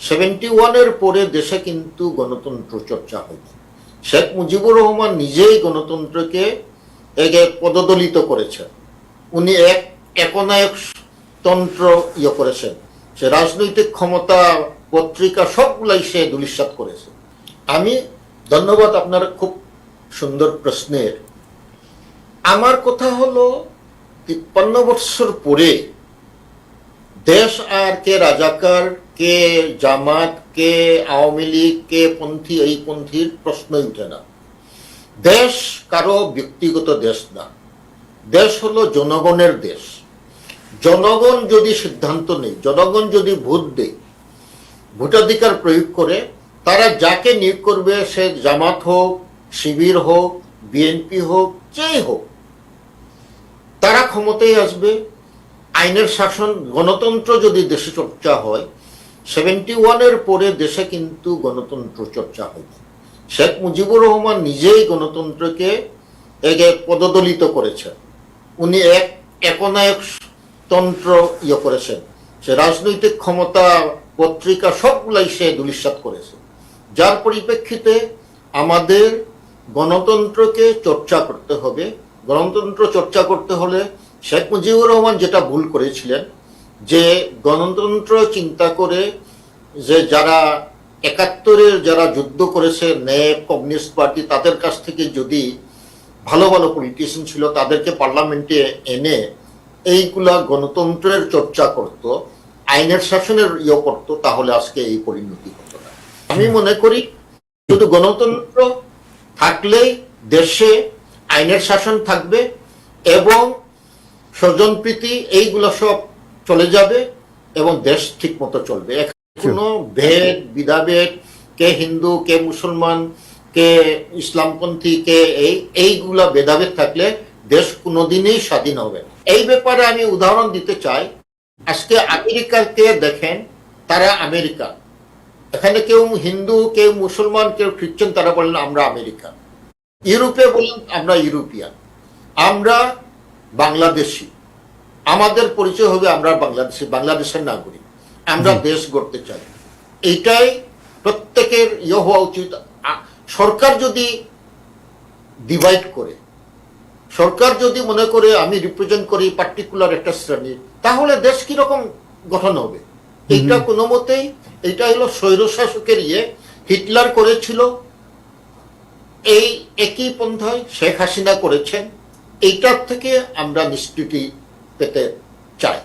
Seventy ওয়ানের পরে দেশে কিন্তু গণতন্ত্র চর্চা হয়নি। শেখ মুজিবুর রহমান নিজেই গণতন্ত্রকে একে পদদলিত করেছেন। উনি এক একনায়ক তন্ত্র ইয়ে করেছেন। সে রাজনৈতিক ক্ষমতা, পত্রিকা সবগুলাই সে দুলিশ্বাত করেছে। আমি ধন্যবাদ আপনার খুব সুন্দর প্রশ্নের। আমার কথা হলো, তিপ্পান্ন বৎসর পরে দেশ আর কে রাজাকার কে জামাত, কে আওয়ামী লীগ, কে পন্থী, এই পন্থীর প্রশ্নই উঠে না। দেশ কারও ব্যক্তিগত দেশ না। দেশ হলো জনগণের দেশ। জনগণ যদি সিদ্ধান্ত নেই জনগণ যদি ভোট দেয়, ভোটাধিকার প্রয়োগ করে, তারা যাকে নিয়োগ করবে, সে জামাত হোক, শিবির হোক, বিএনপি হোক, যেই হোক, তারা ক্ষমতায় আসবে। আইনের শাসন, গণতন্ত্র যদি দেশে চর্চা হয় সেভেন্টি ওয়ানের পরে দেশে কিন্তু গণতন্ত্র চর্চা হয়নি শেখ মুজিবুর রহমান নিজেই গণতন্ত্রকে একে পদদলিত করেছেন। উনি এক একনায়ক তন্ত্র ইয়ে করেছেন। সে রাজনৈতিক ক্ষমতা পত্রিকা সবগুলাই সে দুলিশ্বাত করেছে। যার পরিপ্রেক্ষিতে আমাদের গণতন্ত্রকে চর্চা করতে হবে। গণতন্ত্র চর্চা করতে হলে শেখ মুজিবুর রহমান যেটা ভুল করেছিলেন যে গণতন্ত্র চিন্তা করে যে যারা একাত্তরের যারা যুদ্ধ করেছে ন্যাপ কমিউনিস্ট পার্টি, তাদের কাছ থেকে যদি ভালো ভালো পলিটিশিয়ান ছিল, তাদেরকে পার্লামেন্টে এনে এইগুলা গণতন্ত্রের চর্চা করত, আইনের শাসনের ইয়ে করতো, তাহলে আজকে এই পরিণতি হতো না। আমি মনে করি শুধু গণতন্ত্র থাকলেই দেশে আইনের শাসন থাকবে এবং স্বজনপ্রীতি এইগুলো সব চলে যাবে এবং দেশ ঠিক মতো চলবে কোনো ভেদ বিধাভেদ কে হিন্দু কে মুসলমান কে ইসলামপন্থী কে এই এইগুলা ভেদাভেদ থাকলে দেশ কোনোদিনই স্বাধীন হবে এই ব্যাপারে আমি উদাহরণ দিতে চাই। আজকে আমেরিকাকে দেখেন তারা আমেরিকা। এখানে কেউ হিন্দু কেউ মুসলমান কেউ খ্রিশ্চান তারা বলেন আমরা আমেরিকা। ইউরোপে বলেন আমরা ইউরোপিয়ান। আমরা বাংলাদেশি। আমাদের পরিচয় হবে আমরা বাংলাদেশি বাংলাদেশের নাগরিক। আমরা দেশ গড়তে চাই। এইটাই প্রত্যেকের ইয়ে হওয়া উচিত। সরকার যদি ডিভাইড করে সরকার যদি মনে করে আমি রিপ্রেজেন্ট করি পার্টিকুলার একটা শ্রেণি তাহলে দেশ কীরকম গঠন হবে? এইটা কোনো মতেই এইটা হলো স্বৈরশাসকের ইয়ে। হিটলার করেছিল। এই একই পন্থায় শেখ হাসিনা করেছেন। এইটার থেকে আমরা নিষ্কৃতি পেতে চাই